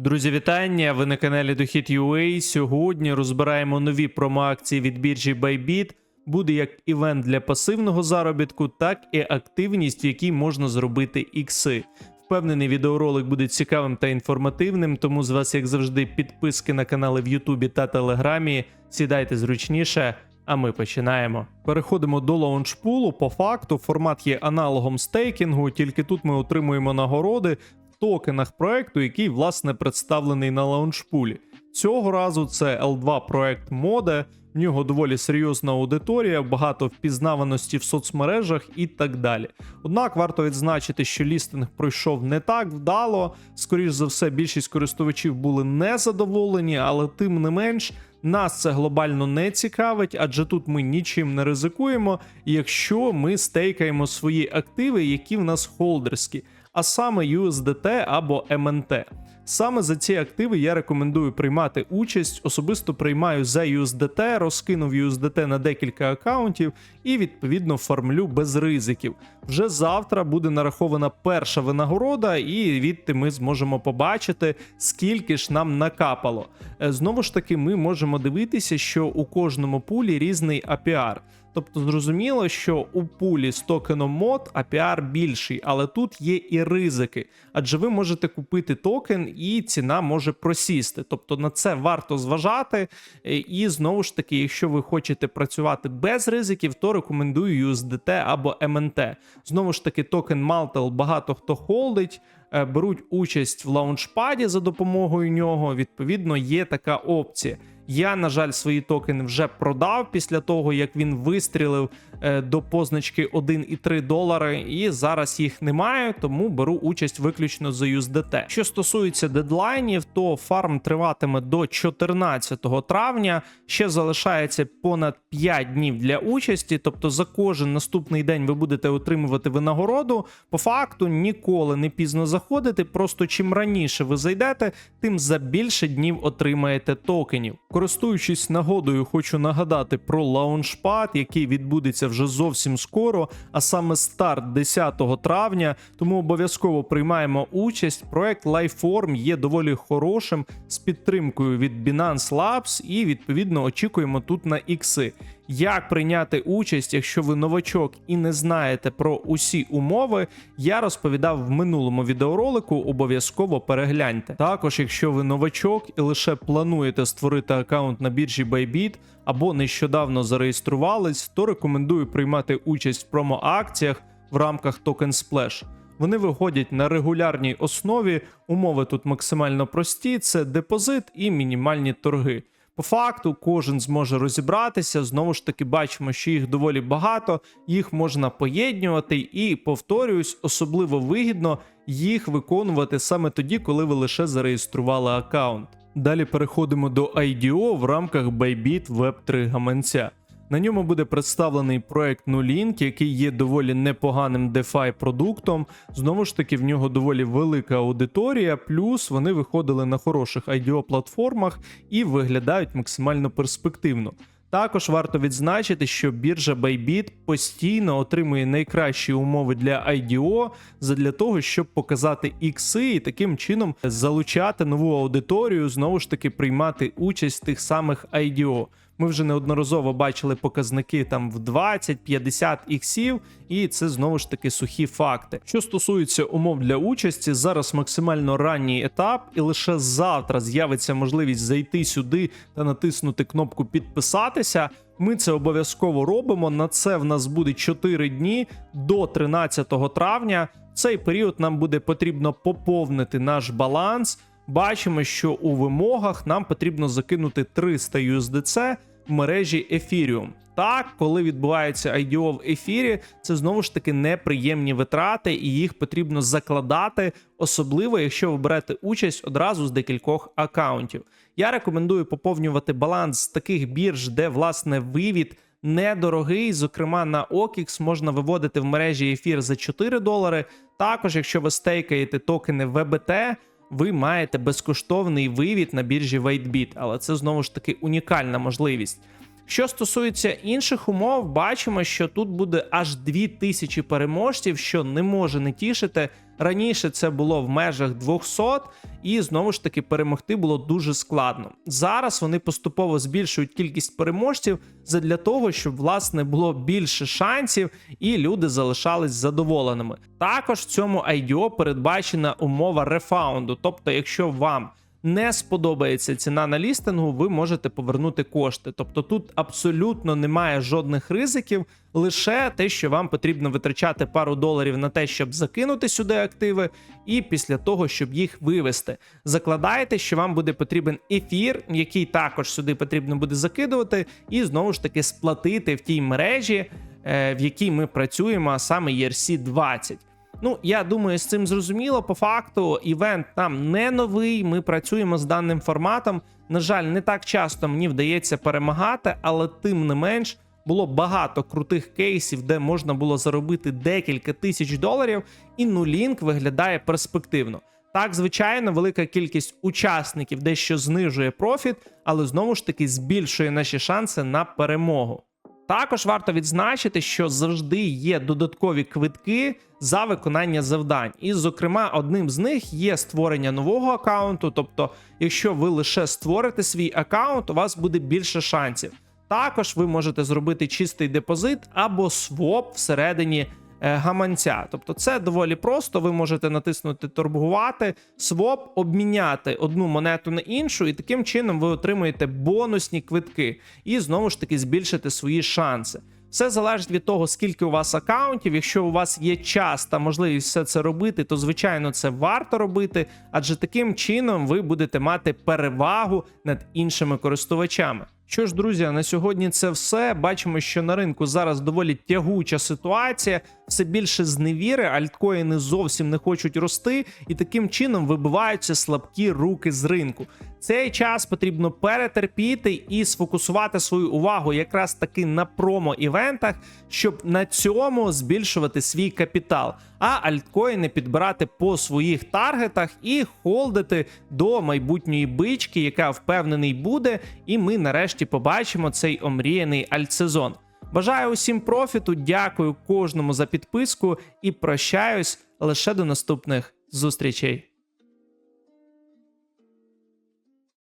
Друзі, вітання! Ви на каналі Дохід.ua. Сьогодні розбираємо нові промоакції від біржі Bybit. Буде як івент для пасивного заробітку, так і активність, в якій можна зробити ікси. Впевнений, відеоролик буде цікавим та інформативним, тому з вас, як завжди, підписки на канали в Ютубі та Телеграмі. Сідайте зручніше, а ми починаємо. Переходимо до лаунчпулу. По факту формат є аналогом стейкінгу, тільки тут ми отримуємо нагороди токенах проекту, який власне представлений на лаунчпулі. Цього разу це L2 проект моде. В нього доволі серйозна аудиторія, багато впізнаваності в соцмережах і так далі. Однак варто відзначити, що лістинг пройшов не так вдало. Скоріш за все, більшість користувачів були незадоволені, але тим не менш. Нас це глобально не цікавить, адже тут ми нічим не ризикуємо, якщо ми стейкаємо свої активи, які в нас холдерські, а саме USDT або MNT. Саме за ці активи я рекомендую приймати участь. Особисто приймаю за USDT, розкинув USDT на декілька акаунтів і відповідно фармлю без ризиків. Вже завтра буде нарахована перша винагорода, і відти ми зможемо побачити, скільки ж нам накапало. Е, Знову ж таки, ми можемо дивитися, що у кожному пулі різний APR. Тобто зрозуміло, що у пулі з токеном мод APR більший, але тут є і ризики, адже ви можете купити токен, і ціна може просісти. Тобто на це варто зважати. Е, І знову ж таки, якщо ви хочете працювати без ризиків, то рекомендую USDT або MNT. Знову ж таки, токен Maltel багато хто холдить. е, Беруть участь в лаунчпаді за допомогою нього. Відповідно, є така опція. Я, на жаль, свої токени вже продав після того, як він вистрілив е, до позначки 1,3 долари, і зараз їх немає, тому беру участь виключно за USDT. Що стосується дедлайнів, то фарм триватиме до 14 травня. Ще залишається понад 5 днів для участі, тобто за кожен наступний день ви будете отримувати винагороду. По факту ніколи не пізно заходити. Просто чим раніше ви зайдете, тим за більше днів отримаєте токенів. Користуючись нагодою, хочу нагадати про лаунчпад, який відбудеться вже зовсім скоро, а саме старт 10 травня. Тому обов'язково приймаємо участь. Проект Lifeform є доволі хорошим з підтримкою від Binance Labs і відповідно очікуємо тут на ікси. Як прийняти участь, якщо ви новачок і не знаєте про усі умови, я розповідав в минулому відеоролику. Обов'язково перегляньте. Також, якщо ви новачок і лише плануєте створити аккаунт на біржі Bybit або нещодавно зареєструвались, то рекомендую приймати участь в промоакціях в рамках Token Splash. Вони виходять на регулярній основі. Умови тут максимально прості: це депозит і мінімальні торги. По факту кожен зможе розібратися. Знову ж таки, бачимо, що їх доволі багато, їх можна поєднювати, і повторююсь, особливо вигідно їх виконувати саме тоді, коли ви лише зареєстрували аккаунт. Далі переходимо до IDO в рамках Bybit Web3 гаманця. На ньому буде представлений проект Nulink, який є доволі непоганим DeFi продуктом. Знову ж таки, в нього доволі велика аудиторія, плюс вони виходили на хороших IDO платформах і виглядають максимально перспективно. Також варто відзначити, що біржа Bybit постійно отримує найкращі умови для IDO задля того, щоб показати ікси і таким чином залучати нову аудиторію, знову ж таки приймати участь в тих самих IDO. Ми вже неодноразово бачили показники там в 20-50 іксів, і це знову ж таки сухі факти. Що стосується умов для участі, зараз максимально ранній етап, і лише завтра з'явиться можливість зайти сюди та натиснути кнопку підписатися. Ми це обов'язково робимо. На це в нас буде 4 дні до 13 травня. Цей період нам буде потрібно поповнити наш баланс. Бачимо, що у вимогах нам потрібно закинути 300 USDC мережі Ethereum. Так, коли відбувається IDO в ефірі, це знову ж таки неприємні витрати, і їх потрібно закладати, особливо якщо ви берете участь одразу з декількох акаунтів. Я рекомендую поповнювати баланс з таких бірж, де власне вивід недорогий. Зокрема, на OKX можна виводити в мережі ефір за 4 долари. Також, якщо ви стейкаєте токени VBT, ви маєте безкоштовний вивід на біржі WaitBit, але це знову ж таки унікальна можливість. Що стосується інших умов, бачимо, що тут буде аж 2000 переможців, що не може не тішити. Раніше це було в межах 200, і знову ж таки перемогти було дуже складно. Зараз вони поступово збільшують кількість переможців задля того, щоб власне було більше шансів і люди залишались задоволеними. Також в цьому IDO передбачена умова рефаунду, тобто, якщо вам не сподобається ціна на лістингу, ви можете повернути кошти. Тобто тут абсолютно немає жодних ризиків, лише те, що вам потрібно витрачати пару доларів на те, щоб закинути сюди активи, і після того, щоб їх вивести. Закладаєте, що вам буде потрібен ефір, який також сюди потрібно буде закидувати, і знову ж таки сплатити в тій мережі, е, в якій ми працюємо, а саме ERC 20. Ну, я думаю, з цим зрозуміло. По факту, івент нам не новий. Ми працюємо з даним форматом. На жаль, не так часто мені вдається перемагати, але тим не менш було багато крутих кейсів, де можна було заробити декілька тисяч доларів, і нулінк виглядає перспективно. Так, звичайно, велика кількість учасників дещо знижує профіт, але знову ж таки збільшує наші шанси на перемогу. Також варто відзначити, що завжди є додаткові квитки за виконання завдань. І, зокрема, одним з них є створення нового аккаунту. Тобто, якщо ви лише створите свій аккаунт, у вас буде більше шансів. Також ви можете зробити чистий депозит або своп всередині гаманця. Тобто, це доволі просто. Ви можете натиснути торгувати, своп, обміняти одну монету на іншу, і таким чином ви отримуєте бонусні квитки і знову ж таки збільшити свої шанси. Все залежить від того, скільки у вас акаунтів. Якщо у вас є час та можливість все це робити, то звичайно це варто робити, адже таким чином ви будете мати перевагу над іншими користувачами. Що ж, друзі, на сьогодні це все. Бачимо, що на ринку зараз доволі тягуча ситуація, все більше зневіри, альткоїни зовсім не хочуть рости, і таким чином вибиваються слабкі руки з ринку. Цей час потрібно перетерпіти і сфокусувати свою увагу якраз таки на промо-івентах, щоб на цьому збільшувати свій капітал, а альткоїни підбирати по своїх таргетах і холдити до майбутньої бички, яка впевнений буде, і ми нарешті побачимо цей омріяний альтсезон. Бажаю усім профіту, дякую кожному за підписку і прощаюсь лише до наступних зустрічей.